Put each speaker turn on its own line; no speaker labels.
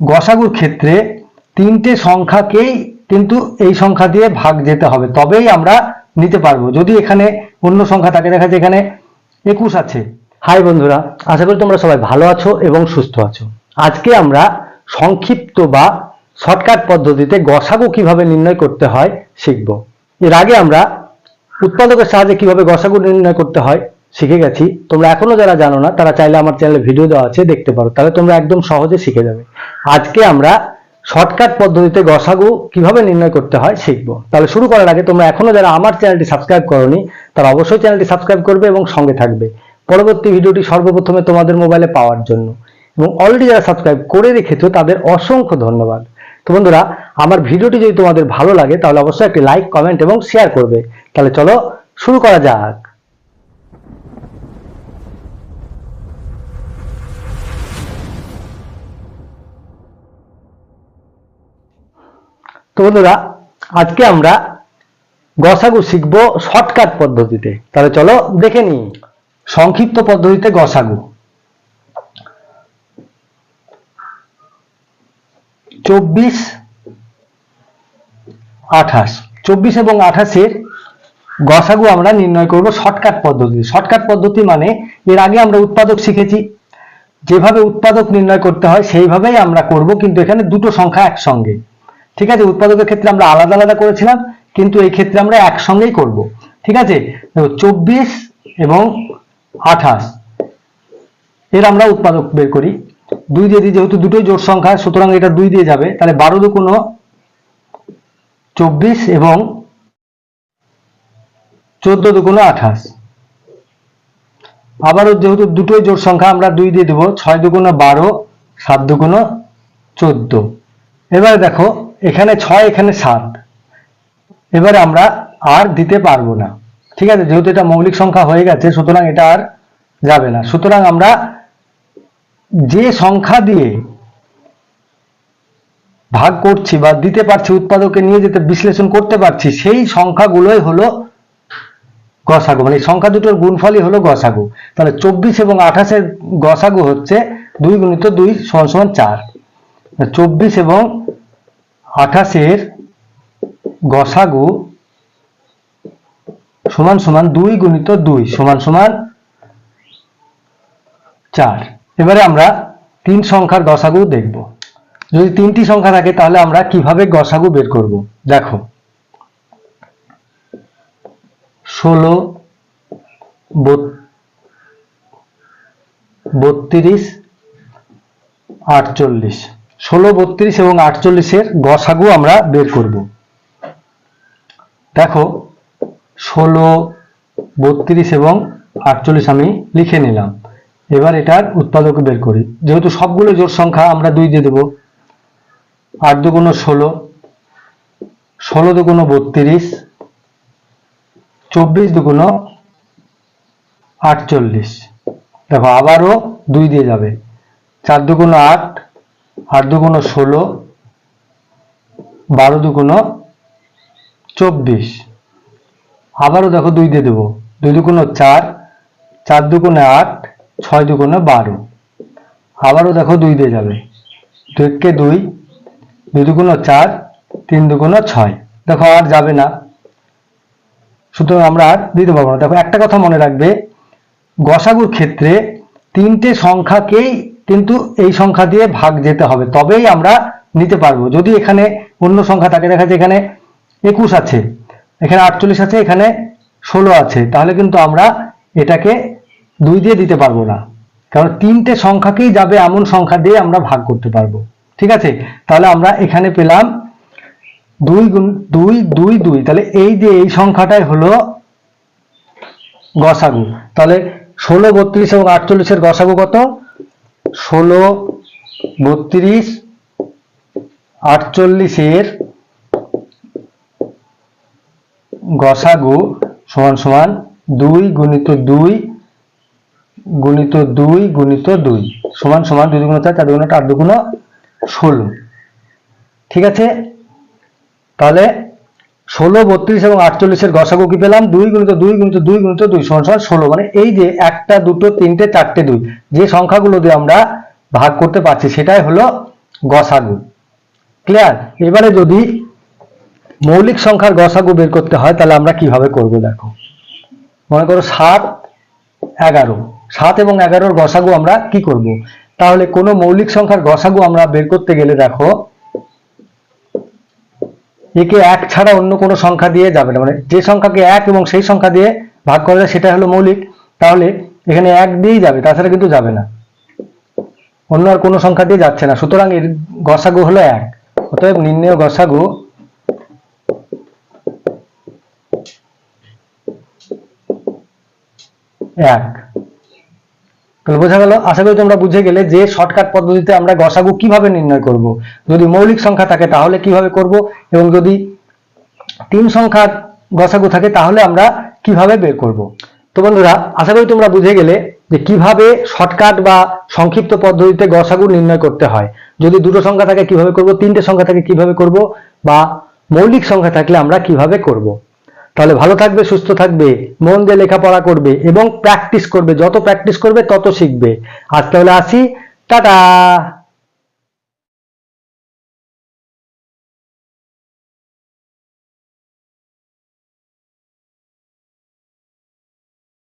গসাগুর ক্ষেত্রে তিনটে সংখ্যাকেই কিন্তু এই সংখ্যা দিয়ে ভাগ যেতে হবে, তবেই আমরা নিতে পারব। যদি এখানে অন্য সংখ্যা থাকে, দেখা যায় এখানে একুশ আছে। হাই বন্ধুরা, আশা করি তোমরা সবাই ভালো আছো এবং সুস্থ আছো। আজকে আমরা সংক্ষিপ্ত বা শর্টকাট পদ্ধতিতে গসাগু কীভাবে নির্ণয় করতে হয় শিখব। এর আগে আমরা উৎপাদকের সাহায্যে কীভাবে গসাগু নির্ণয় করতে হয় শিখে গেছি। তোমরা এখনও যারা জানো না, তারা চাইলে আমার চ্যানেলে ভিডিও দেওয়া আছে, দেখতে পারো। তাহলে তোমরা একদম সহজে শিখে যাবে। আজকে আমরা শর্টকাট পদ্ধতিতে গসাগু কীভাবে নির্ণয় করতে হয় শিখব। তাহলে শুরু করার আগে তোমরা এখনও যারা আমার চ্যানেলটি সাবস্ক্রাইব করোনি, তারা অবশ্যই চ্যানেলটি সাবস্ক্রাইব করবে এবং সঙ্গে থাকবে। পরবর্তী ভিডিওটি সর্বপ্রথমে তোমাদের মোবাইলে পাওয়ার জন্য। এবং অলরেডি যারা সাবস্ক্রাইব করে রেখেছো, তাদের অসংখ্য ধন্যবাদ। তো বন্ধুরা, আমার ভিডিওটি যদি তোমাদের ভালো লাগে, তাহলে অবশ্যই একটি লাইক কমেন্ট এবং শেয়ার করবে। তাহলে চলো শুরু করা যাক। তো বন্ধুরা, আজকে আমরা গসাগু শিখব শর্টকাট পদ্ধতিতে। তাহলে চলো দেখে নিই সংক্ষিপ্ত পদ্ধতিতে গসাগু। চব্বিশ আঠাশ। চব্বিশ এবং আঠাশের গসাগু আমরা নির্ণয় করব শর্টকাট পদ্ধতি। শর্টকাট পদ্ধতি মানে এর আগে আমরা উৎপাদক শিখেছি। যেভাবে উৎপাদক নির্ণয় করতে হয় সেইভাবেই আমরা করব, কিন্তু এখানে দুটো সংখ্যা একসঙ্গে। ঠিক আছে, উৎপাদকের ক্ষেত্রে আমরা আলাদা আলাদা করেছিলাম, কিন্তু এই ক্ষেত্রে আমরা একসঙ্গেই করব। ঠিক আছে? চব্বিশ এবং আঠাশ, এর আমরা উৎপাদক বের করি। দুই দিয়ে দিই যেহেতু দুটোই জোট সংখ্যা, সুতরাং এটা দুই দিয়ে যাবে, তাহলে বারো দুগুণ চব্বিশ এবং চোদ্দ দুগুণ আঠাশ। আবারও যেহেতু দুটোই জোট সংখ্যা, আমরা দুই দিয়ে দেবো, ছয় দুগুণ বারো, সাত দুগুণ চোদ্দ। এবারে দেখো এখানে ছয়, এখানে সাত। এবারে আমরা আর দিতে পারব না। ঠিক আছে? যেহেতু এটা মৌলিক সংখ্যা হয়ে গেছে, সুতরাং এটা আর যাবে না। সুতরাং আমরা যে সংখ্যা দিয়ে ভাগ করছি বা দিতে পারছি উৎপাদকে নিয়ে যেতে বিশ্লেষণ করতে পারছি, সেই সংখ্যাগুলোই হলো গসাগু। মানে সংখ্যা দুটোর গুণফলই হলো গসাগু। তাহলে চব্বিশ এবং আঠাশের গসাগু হচ্ছে দুই গুণিত দুই সমান সমান চার। চব্বিশ এবং আঠাশের গসাগু সমান সমান দুই গুণিত দুই, সমান সমান চার। এবারে আমরা তিন সংখ্যার গসাগু দেখব। যদি তিনটি সংখ্যা থাকে, তাহলে আমরা কীভাবে গসাগু বের করব? দেখো। ষোলো বত্রিশ, আটচল্লিশ। ষোলো, বত্রিশ এবং আটচল্লিশের গসাগু আমরা বের করব। দেখো, ষোলো, বত্রিশ এবং আটচল্লিশ আমি লিখে নিলাম। এবার এটার উৎপাদক বের করি। যেহেতু সবগুলো জোর সংখ্যা আমরা দুই দিয়ে দেবো। আট দু দুগুণ ষোলো ষোলো দু দুগুণ বত্রিশ, চব্বিশ দু দুগুণ আটচল্লিশ। দেখো, আবারও দুই দিয়ে যাবে। চার দুগুণ আট আট দুগুণ ষোলো বারো দুগুণ চব্বিশ। আবারও দেখো দুই দিয়ে দেবো। দুই দুগুণ চার চার দুগুণে আট ছয় দুগুণে বারো। আবারও দেখো দুই দিয়ে যাবে। দুইকে দুই দুই দুগুণ চার তিন দুগুণ ছয়। দেখো আর যাবে না। সুতরাং আমরা আর দিতে পারব না। দেখো একটা কথা মনে রাখবে। গসাগুর ক্ষেত্রে তিনটে সংখ্যাকেই কিন্তু এই সংখ্যা দিয়ে ভাগ যেতে হবে, তবেই আমরা নিতে পারব। যদি এখানে অন্য সংখ্যা থাকে, দেখা যায় এখানে একুশ আছে, এখানে আটচল্লিশ আছে, এখানে ষোলো আছে, তাহলে কিন্তু আমরা এটাকে দুই দিয়ে দিতে পারব না। কারণ তিনটে সংখ্যাকেই যাবে এমন সংখ্যা দিয়ে আমরা ভাগ করতে পারব। ঠিক আছে? তাহলে আমরা এখানে পেলাম দুই গুণ, দুই দুই দুই। তাহলে এই যে এই সংখ্যাটাই হলো গসাগু। তাহলে ষোলো, বত্রিশ এবং আটচল্লিশের গসাগু কত? ষোলো, বত্রিশ, আটচল্লিশের গসাগু সমান সমান দুই গুণিত দুই গুণিত দুই গুণিত দুই সমান সমান দুই দুগুণ চার চার দুগুণ আট দুগুণ ষোলো। ঠিক আছে? তাহলে ষোলো, বত্রিশ এবং আটচল্লিশের গসাগু কি পেলাম? দুই গুণিত দুই গুণিত দুই গুণিত দুই সমান সমান ষোলো। মানে এই যে একটা, দুটো, তিনটে, চারটে দুই, যে সংখ্যাগুলো দিয়ে আমরা ভাগ করতে পারছি, সেটাই হলো গসাগু। ক্লিয়ার এবারে যদি মৌলিক সংখ্যার গসাগু বের করতে হয়, তাহলে আমরা কীভাবে করব দেখো? মনে করো সাত, এগারো। সাত এবং এগারোর গসাগু আমরা কি করব? তাহলে কোনো মৌলিক সংখ্যার গসাগু আমরা বের করতে গেলে দেখো একে এক ছাড়া অন্য কোনো সংখ্যা দিয়ে যাবে না। মানে যে সংখ্যাকে এক এবং সেই সংখ্যা দিয়ে ভাগ করা যায় সেটা হলো মৌলিক। তাহলে এখানে এক দিয়েই যাবে, তাছাড়া কিন্তু যাবে না। অন্য আর কোনো সংখ্যা দিয়ে যাচ্ছে না। সুতরাং এর গসাগু হলো এক। অতএব নির্ণয় গসাগু এক। তাহলে বোঝা গেল, আশা করি তোমরা বুঝে গেলে যে শর্টকাট পদ্ধতিতে আমরা গসাগু কীভাবে নির্ণয় করব। যদি মৌলিক সংখ্যা থাকে তাহলে কীভাবে করব এবং যদি তিন সংখ্যার গসাগু থাকে তাহলে আমরা কীভাবে বের করব। তো বন্ধুরা, আশা করি তোমরা বুঝে গেলে যে কীভাবে শর্টকাট বা সংক্ষিপ্ত পদ্ধতিতে গসাগু নির্ণয় করতে হয়। যদি দুটো সংখ্যা থাকে কীভাবে করব, তিনটে সংখ্যা থাকে কীভাবে করব, বা মৌলিক সংখ্যা থাকলে আমরা কীভাবে করব। তাহলে ভালো থাকবে, সুস্থ থাকবে, মন দিয়ে লেখাপড়া করবে এবং প্র্যাকটিস করবে। যত প্র্যাকটিস করবে, তত শিখবে। আজ তাহলে আসি। টাটা!